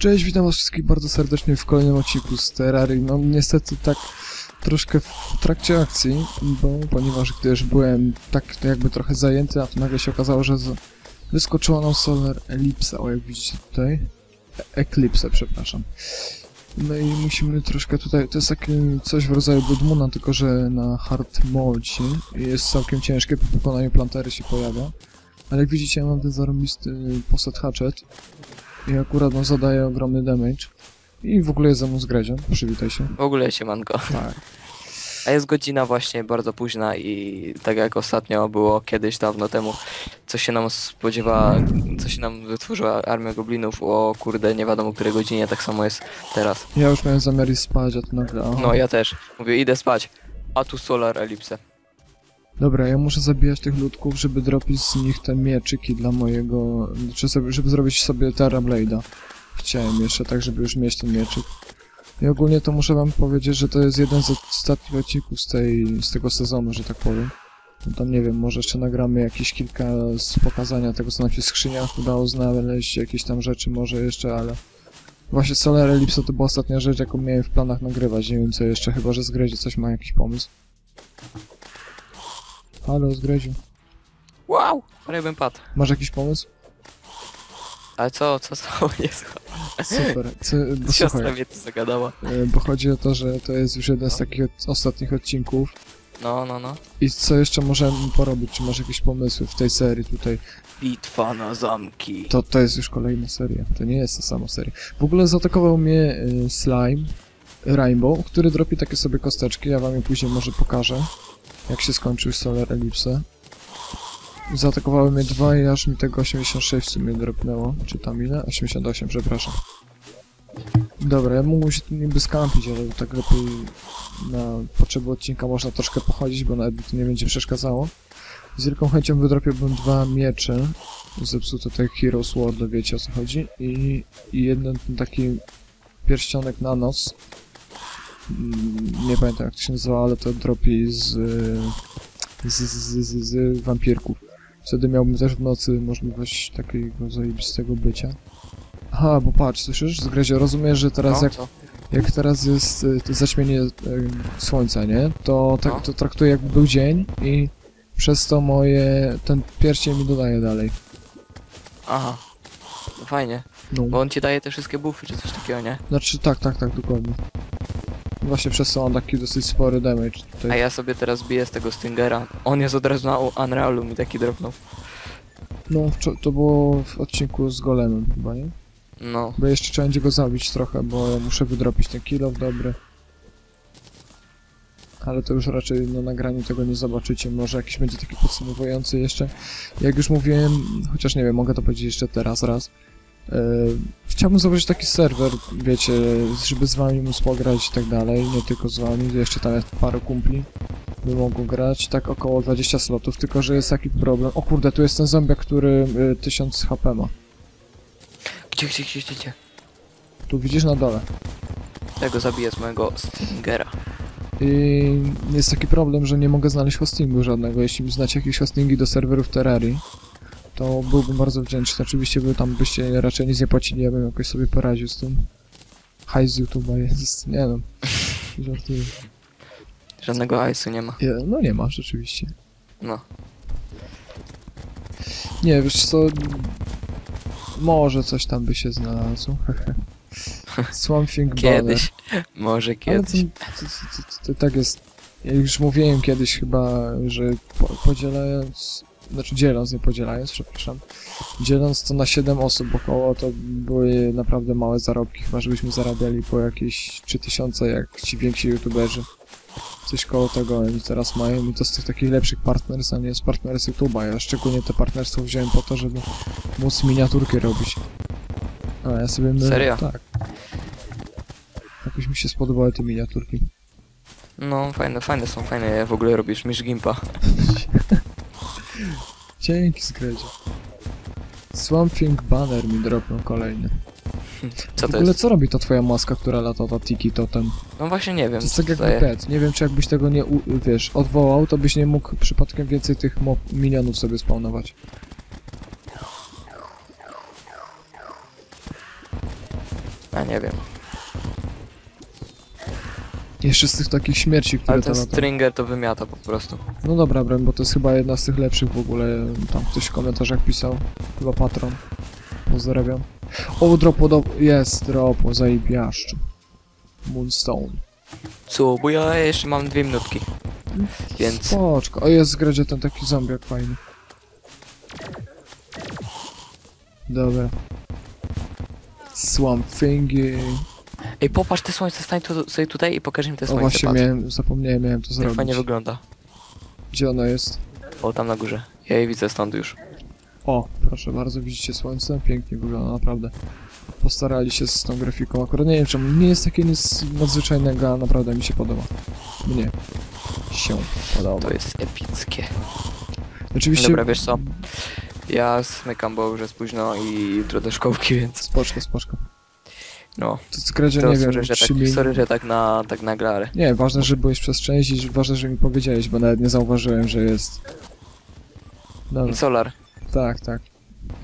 Cześć, witam was wszystkich bardzo serdecznie w kolejnym odcinku z Terrarii. No niestety tak troszkę w trakcie akcji, bo ponieważ gdyż byłem tak jakby trochę zajęty, a to nagle się okazało, że z... wyskoczyła nam Solar Ellipse, o jak widzicie tutaj. E przepraszam. No i musimy troszkę tutaj, to jest takie coś w rodzaju Bloodmoona, tylko że na hard mode jest całkiem ciężkie, po pokonaniu plantery się pojawia. Ale jak widzicie, mam ten zarobisty poset hatchet i akurat on zadaje ogromny damage. I w ogóle jest ze mną z Gredziem, przywitaj się. W ogóle się manko. Tak. A jest godzina właśnie bardzo późna i tak jak ostatnio było kiedyś dawno temu, co się nam spodziewa, co się nam wytworzyła armia goblinów, o kurde, nie wiadomo której godzinie, tak samo jest teraz. Ja już miałem zamiar iść spać, a to nagle... aha. No ja też. Mówię, idę spać. A tu Solar Ellipse. Dobra, ja muszę zabijać tych ludków, żeby dropić z nich te mieczyki dla mojego... Znaczy, sobie, żeby zrobić sobie Terra Blade'a. Chciałem jeszcze tak, żeby już mieć ten mieczyk. I ogólnie to muszę wam powiedzieć, że to jest jeden z ostatnich odcinków z, tej, z tego sezonu, że tak powiem. No tam nie wiem, może jeszcze nagramy jakieś kilka z pokazania tego, co nam się w skrzyniach udało znaleźć, jakieś tam rzeczy może jeszcze, ale... Właśnie Solar Ellipse to była ostatnia rzecz, jaką miałem w planach nagrywać. Nie wiem co jeszcze, chyba że Zgredzie coś ma jakiś pomysł. Halo, Zgredziu. Wow! Ale bym padł. Masz jakiś pomysł? Ale co, co, co? Nie słuchaj. Super. Co, bo Siostra słuchaj, mnie tu zagadała. e, bo chodzi o to, że to jest już jeden z takich od, ostatnich odcinków. No, no, no. I co jeszcze możemy porobić? Czy masz jakieś pomysły w tej serii tutaj? Bitwa na zamki. To, to jest już kolejna seria. To nie jest ta sama seria. W ogóle zaatakował mnie y, Slime Rainbow, który dropi takie sobie kosteczki. Ja wam je później może pokażę, jak się skończył Solar Ellipse. Zaatakowały mnie dwa i aż mi tego 86 w sumie dropnęło. Czy tam ile? 88, przepraszam. Dobra, ja mógłbym się tu niby skampić, ale tak lepiej na potrzeby odcinka można troszkę pochodzić, bo nawet to nie będzie przeszkadzało. Z wielką chęcią wydropiłbym dwa miecze. Zepsute tutaj Hero Sword, wiecie o co chodzi. I, i jeden taki pierścionek na nos. Mm, Nie pamiętam jak to się nazywa, ale to dropi z, z, z, z, z, wampirków. Wtedy miałbym też w nocy możliwość takiego zajebistego bycia. Aha, bo patrz, słyszysz? Zgrezie, rozumiesz, że teraz no, jak co? jak teraz jest y, to zaćmienie y, słońca, nie? To, tak, No. to traktuję jakby był dzień i przez to moje, ten pierścień mi dodaje dalej. Aha. Fajnie. No, Bo on ci daje te wszystkie buffy czy coś takiego, nie? znaczy tak, tak, tak, dokładnie. Właśnie przez to mam taki dosyć spory damage A tutaj. ja sobie teraz biję z tego Stingera. On jest od razu na Unrealu mi taki dropnął. No, to było w odcinku z Golemem chyba, nie? No. Bo jeszcze trzeba będzie go zabić trochę, bo muszę wydropić ten kill dobry. Ale to już raczej na nagraniu tego nie zobaczycie. Może jakiś będzie taki podsumowujący jeszcze. Jak już mówiłem, chociaż nie wiem, mogę to powiedzieć jeszcze teraz raz. E, chciałbym zobaczyć taki serwer, wiecie, żeby z wami móc pograć i tak dalej. Nie tylko z wami, jeszcze tam jest parę kumpli by mogło grać. Tak około 20 slotów, tylko że jest taki problem. O kurde, tu jest ten zombiak, który y, 1000 HP ma. Gdzie, gdzie, gdzie, gdzie, gdzie? Tu widzisz na dole. Tego zabiję z mojego Stingera. I jest taki problem, że nie mogę znaleźć hostingu żadnego. Jeśli znacie jakieś hostingi do serwerów Terrarii, to byłbym bardzo wdzięczny. Oczywiście by tam byście raczej nic nie płacili, ja bym jakoś sobie poradził z tym. Hajs z YouTube'a jest, nie wiem. Żartuję. Żadnego hajsu nie ma. Nie, No nie ma, rzeczywiście. No. Nie, wiesz co... Może coś tam by się znalazło. Something Kiedyś. Może kiedyś. to, to, to, to, to tak jest. Ja już mówiłem kiedyś chyba, że po, podzielając, znaczy dzieląc, nie podzielając, przepraszam, dzieląc to na 7 osób około, to były naprawdę małe zarobki, chyba żebyśmy zarabiali po jakieś 3000 jak ci więksi youtuberzy. Coś koło tego oni teraz mają i to z tych takich lepszych partners, a nie z partners YouTube'a. Ja szczególnie te partnerstwo wziąłem po to, żeby móc miniaturki robić. A ja sobie... my- Serio? Tak. Jakoś mi się spodobały te miniaturki. No, fajne, fajne są, fajne. W ogóle robisz misz gimpa. Dzięki Skredzie. Swamp Thing Banner mi dropnął kolejny. Co w to ogóle jest? co robi ta twoja maska, która lata, ta Tiki Totem? No właśnie nie To wiem. jest co tak to jakby pet. Nie wiem, czy jakbyś tego nie, u, wiesz, odwołał, to byś nie mógł przypadkiem więcej tych mo- minionów sobie spawnować. Ja nie wiem. Jeszcze z tych takich śmierci, które Ale ten latają. Stringer to wymiata po prostu. No dobra, broń, bo to jest chyba jedna z tych lepszych w ogóle. Tam ktoś w komentarzach pisał. Chyba patron. Pozdrawiam. O, dropo, do... jest, dropo, zajebiaszczu. Moonstone. Co? Bo ja jeszcze mam dwie minutki. Więc Spoczko. O, jest zgradzie ten taki zombiak fajny. Dobra. Swamp Thingy. Ej, popatrz te słońce, stań tu, sobie tutaj i pokaż mi te O, słońce, właśnie patrz. miałem, zapomniałem, miałem to Jak zrobić. fajnie wygląda. Gdzie ono jest? O, tam na górze. Ja je widzę stąd już. O, proszę bardzo, widzicie słońce? Pięknie wygląda, naprawdę. Postarali się z tą grafiką. Akurat nie wiem czemu, nie jest takie nic nadzwyczajnego, a naprawdę mi się podoba. Mnie się podoba. To jest epickie. Oczywiście... Dobra, wiesz co? Ja smykam, bo już jest późno i jutro do szkołki, więc Spoczko, spoczko. No. To zgradzie, To nie wiem, że tak, min- sorry, że tak na tak nagle, ale... Nie, ważne, że byłeś przez część i ważne, że mi powiedziałeś, bo nawet nie zauważyłem, że jest. Dobra, Solar. tak, tak.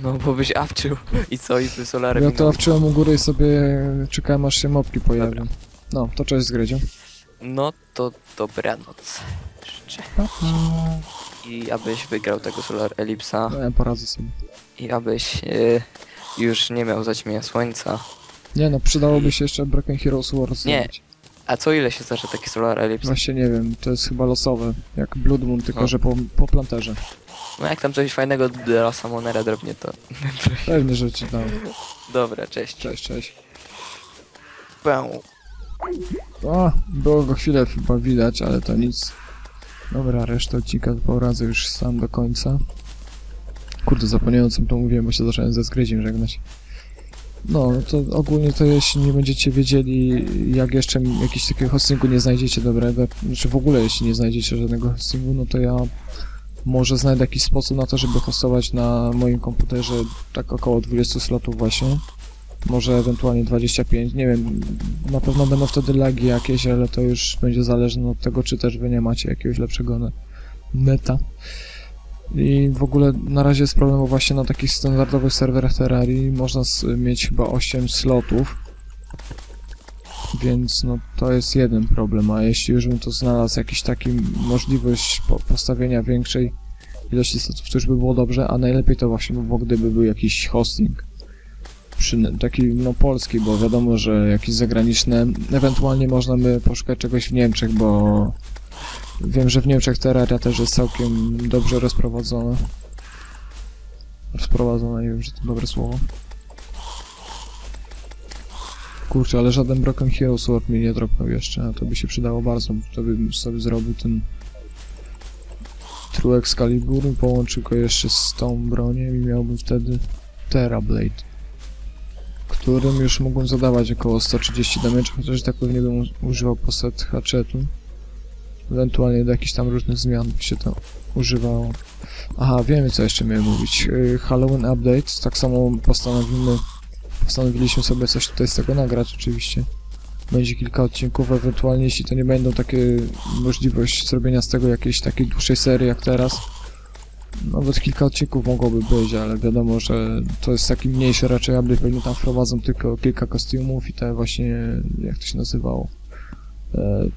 No, bo byś awczył. I co? I by solarem Ja minął. to wczyłem u góry i sobie czekałem aż się mopki pojawią. No, to cześć z Gredzią. No to dobranoc. Życzę. I abyś wygrał tego Solar Ellipsa. No, ja poradzę sobie. I abyś e, już nie miał zaćmienia słońca. Nie no, przydałoby się jeszcze Broken Heroes Wars Nie. zrobić. A co ile się zdarzy taki Solar Ellipse? Właśnie nie wiem, to jest chyba losowe, jak Blood Moon, tylko No. że po, po planterze. No jak tam coś fajnego dla Samonera drobnie to... Pewnie, że ci dam. Dobra, cześć. Cześć, cześć. Pę. O, było go chwilę chyba widać, ale to nic. Dobra, resztę odcinka poradzę już sam do końca. Kurde, zapomniałem o czym to mówiłem, bo się zacząłem ze zgryziem żegnać. No, to ogólnie to jeśli nie będziecie wiedzieli, jak jeszcze jakiegoś takiego hostingu nie znajdziecie dobrego, znaczy w ogóle jeśli nie znajdziecie żadnego hostingu, no to ja może znajdę jakiś sposób na to, żeby hostować na moim komputerze tak około 20 slotów właśnie. Może ewentualnie 25, nie wiem, na pewno będą wtedy lagi jakieś, ale to już będzie zależne od tego, czy też wy nie macie jakiegoś lepszego ne- neta. I w ogóle na razie jest problem właśnie na takich standardowych serwerach Terrarii. Można mieć chyba 8 slotów. Więc no to jest jeden problem, a jeśli już bym to znalazł jakiś taki możliwość po postawienia większej ilości slotów, to już by było dobrze, a najlepiej to właśnie by było, gdyby był jakiś hosting. Przy, taki no polski, bo wiadomo, że jakieś zagraniczne, ewentualnie można by poszukać czegoś w Niemczech, bo wiem, że w Niemczech Terraria też jest całkiem dobrze rozprowadzona. Rozprowadzona, nie wiem, czy to dobre słowo. Kurczę, ale żaden Broken Hero Sword mi nie dropnął jeszcze, a to by się przydało bardzo, to bym sobie zrobił ten True Excalibur i połączył go jeszcze z tą bronią i miałbym wtedy Terrablade którym już mógłbym zadawać około 130 damage, chociaż tak pewnie bym używał poset hatchetu. Ewentualnie do jakichś tam różnych zmian się to używało. Aha, wiemy co jeszcze miałem mówić. Yy, Halloween Update, tak samo postanowimy, postanowiliśmy sobie coś tutaj z tego nagrać oczywiście. Będzie kilka odcinków, ewentualnie jeśli to nie będą takie możliwość zrobienia z tego jakiejś takiej dłuższej serii jak teraz, nawet kilka odcinków mogłoby być, ale wiadomo, że to jest taki mniejszy raczej update, pewnie tam wprowadzą tylko kilka kostiumów i te właśnie, jak to się nazywało,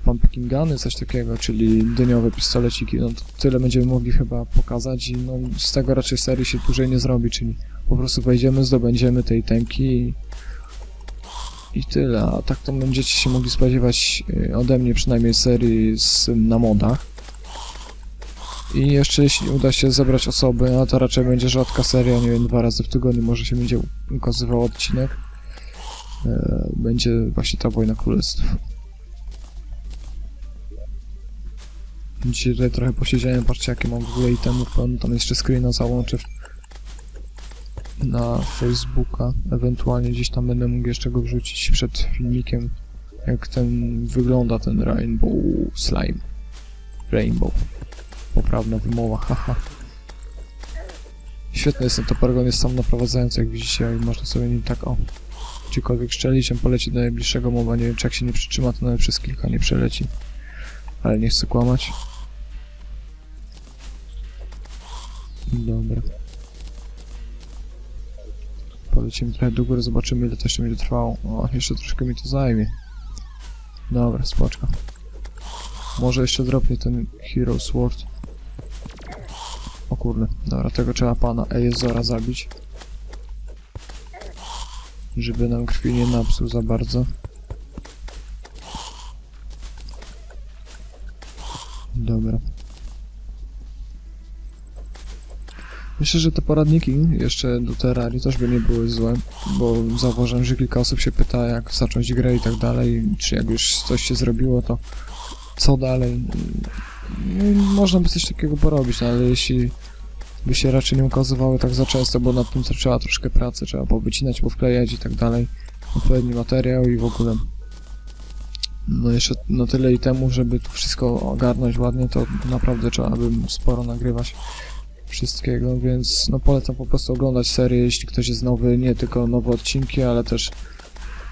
pumpkin guny, coś takiego, czyli dyniowe pistoleciki, no to tyle będziemy mogli chyba pokazać i no z tego raczej serii się dłużej nie zrobi, czyli po prostu wejdziemy, zdobędziemy tej temki i, i tyle, a tak to będziecie się mogli spodziewać e, ode mnie przynajmniej serii z, na modach. I jeszcze jeśli uda się zebrać osoby, a to raczej będzie rzadka seria, nie wiem, dwa razy w tygodniu może się będzie ukazywał odcinek. E, będzie właśnie ta Wojna Królestw. Dzisiaj tutaj trochę posiedziałem, patrzcie jakie mam w ogóle itemów, tam jeszcze screena załączę na Facebooka, ewentualnie gdzieś tam będę mógł jeszcze go wrzucić przed filmikiem, jak ten wygląda ten Rainbow Slime. Rainbow poprawna wymowa, haha. Świetny jest ten topargon, jest sam naprowadzający, jak widzicie, i można sobie nim tak, o, gdziekolwiek strzelić, on poleci do najbliższego mowa, nie wiem, czy jak się nie przytrzyma, to nawet przez kilka nie przeleci. Ale nie chcę kłamać. Dobra. polecimy trochę do góry, zobaczymy ile to jeszcze będzie trwało. O, jeszcze troszkę mi to zajmie. Dobra, spoczko. Może jeszcze dropnie ten Hero Sword. O kurde, dobra, tego trzeba pana Ejezora zabić. Żeby nam krwi nie napsuł za bardzo. Myślę, że te poradniki jeszcze do Terrarii też by nie były złe, bo zauważyłem, że kilka osób się pyta, jak zacząć grę i tak dalej, czy jak już coś się zrobiło, to co dalej. No, można by coś takiego porobić, no, ale jeśli by się raczej nie ukazywały tak za często, bo nad tym trzeba troszkę pracy, trzeba powycinać, powklejać i tak dalej, odpowiedni materiał i w ogóle. No jeszcze na tyle i temu, żeby tu wszystko ogarnąć ładnie, to naprawdę trzeba by sporo nagrywać wszystkiego, więc no polecam po prostu oglądać serię, jeśli ktoś jest nowy, nie tylko nowe odcinki, ale też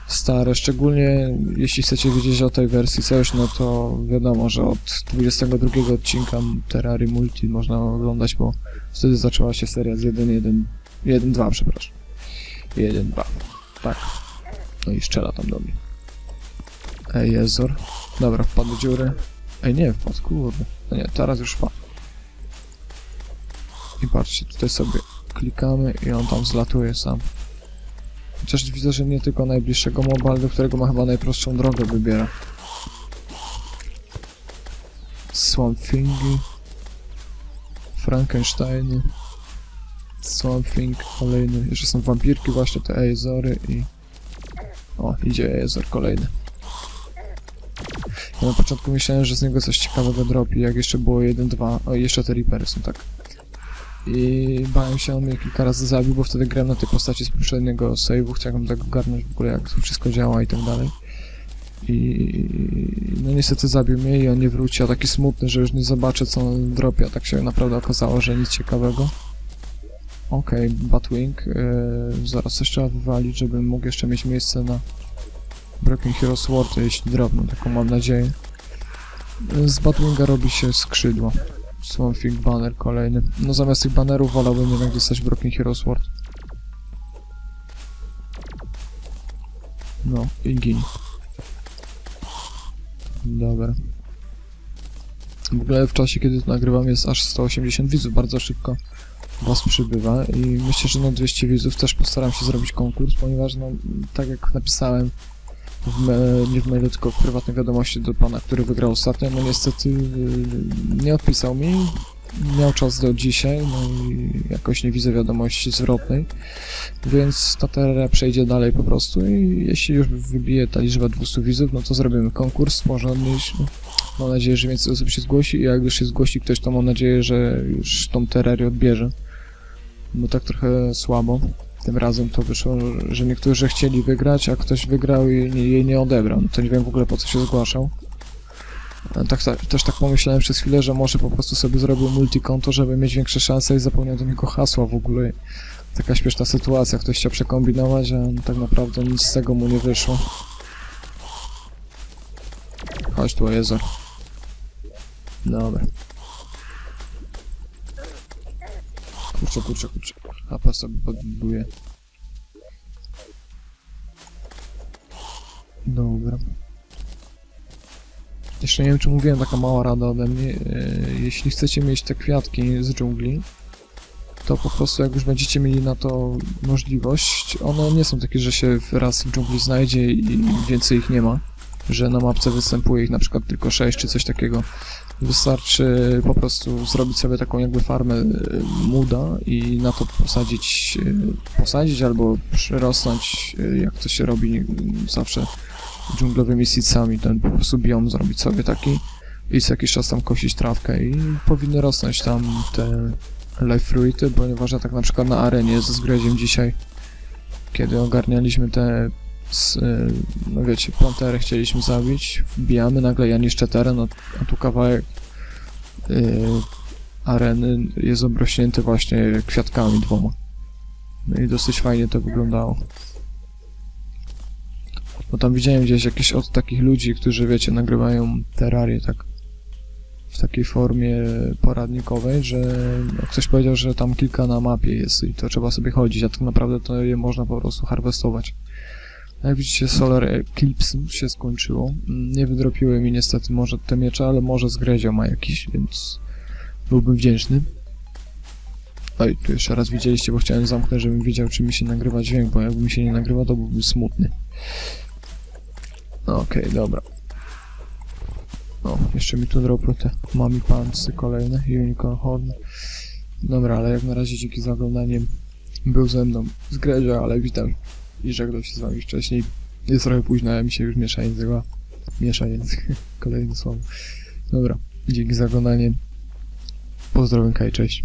stare, szczególnie jeśli chcecie wiedzieć o tej wersji coś, no to wiadomo, że od 22 odcinka Terrarii Multi można oglądać, bo wtedy zaczęła się seria z 1.1, 1.2 przepraszam, 1.2, tak, no i strzela tam do mnie. Ej, Jezor, dobra, wpadł do dziury, ej nie, wpadł, kurde, no nie, teraz już wpadł. I patrzcie, tutaj sobie klikamy i on tam zlatuje sam. Chociaż widzę, że nie tylko najbliższego moba, ale do którego ma chyba najprostszą drogę wybiera. Swamp Thingy. Frankensteiny. Swamp Thing kolejny. Jeszcze są wampirki właśnie, te Ezory i... O, idzie Ezor kolejny. Ja na początku myślałem, że z niego coś ciekawego dropi, jak jeszcze było 1-2. O, jeszcze te Reapery są tak. I bałem się, on mnie kilka razy zabił, bo wtedy grałem na tej postaci z poprzedniego save'u, chciałem tak ogarnąć w ogóle jak to wszystko działa i tak dalej. I no niestety zabił mnie i on nie wróci, a taki smutny, że już nie zobaczę co on dropi, a tak się naprawdę okazało, że nic ciekawego. Okej, okay, Batwing, yy, zaraz coś trzeba wywalić, żebym mógł jeszcze mieć miejsce na Broken Hero Sword, jeśli drobną, taką mam nadzieję. Z Batwinga robi się skrzydło. Swamping banner kolejny. No zamiast tych banerów wolałbym jednak dostać Broken Hero Sword. No, i gin. Dobra. W ogóle w czasie, kiedy to nagrywam jest aż 180 widzów, bardzo szybko was przybywa i myślę, że na 200 widzów też postaram się zrobić konkurs, ponieważ no, tak jak napisałem nie w mailu, tylko w prywatnej wiadomości do pana, który wygrał ostatnio, no niestety yy, nie odpisał mi, miał czas do dzisiaj, no i jakoś nie widzę wiadomości zwrotnej, więc ta terra przejdzie dalej po prostu i jeśli już wybije ta liczba 200 widzów, no to zrobimy konkurs porządniejszy. Mam nadzieję, że więcej osób się zgłosi i jak już się zgłosi ktoś, to mam nadzieję, że już tą terrarię odbierze. Bo tak trochę słabo. Tym razem to wyszło, że niektórzy chcieli wygrać, a ktoś wygrał i jej nie odebrał. No to nie wiem w ogóle po co się zgłaszał. Tak, tak, też tak pomyślałem przez chwilę, że może po prostu sobie zrobił multikonto, żeby mieć większe szanse i zapomniał do niego hasła w ogóle. Taka śmieszna sytuacja, ktoś chciał przekombinować, a tak naprawdę nic z tego mu nie wyszło. Chodź tu, Jezor. Dobra. Kurczę, kurczę, kurczę. HP sobie podbuduję. Dobra. Jeszcze nie wiem, czy mówiłem, taka mała rada ode mnie. E, jeśli chcecie mieć te kwiatki z dżungli, to po prostu jak już będziecie mieli na to możliwość, one nie są takie, że się raz w dżungli znajdzie i więcej ich nie ma, że na mapce występuje ich na przykład tylko 6 czy coś takiego. Wystarczy po prostu zrobić sobie taką jakby farmę e, muda i na to posadzić, e, posadzić albo przyrosnąć, e, jak to się robi zawsze dżunglowymi seedsami, ten po prostu biom zrobić sobie taki i co jakiś czas tam kosić trawkę i powinny rosnąć tam te life fruity, ponieważ ja tak na przykład na arenie ze zgredziem dzisiaj, kiedy ogarnialiśmy te z, no wiecie, pantery chcieliśmy zabić, wbijamy, nagle ja niszczę teren, a, tu kawałek yy, areny jest obrośnięty właśnie kwiatkami dwoma. No i dosyć fajnie to wyglądało. Bo tam widziałem gdzieś jakieś od takich ludzi, którzy, wiecie, nagrywają terrarię tak w takiej formie poradnikowej, że ktoś powiedział, że tam kilka na mapie jest i to trzeba sobie chodzić, a tak naprawdę to je można po prostu harwestować. Jak widzicie, Solar Eclipse się skończyło. Mm, Nie wydropiły mi niestety może te miecze, ale może z Grezio ma jakiś, więc byłbym wdzięczny. Oj, tu jeszcze raz widzieliście, bo chciałem zamknąć, żebym wiedział, czy mi się nagrywa dźwięk, bo jakby mi się nie nagrywa, to byłbym smutny. No, Okej, dobra. No, jeszcze mi tu dropły te mami pancy kolejne, unicorn horn. Dobra, ale jak na razie dzięki za oglądanie był ze mną z Grezia, ale witam i żegnam się z wami wcześniej. Jest trochę późno, a mi się już miesza język. a, Miesza język, kolejne słowo. Dobra, dzięki za oglądanie. Pozdrowienia i cześć.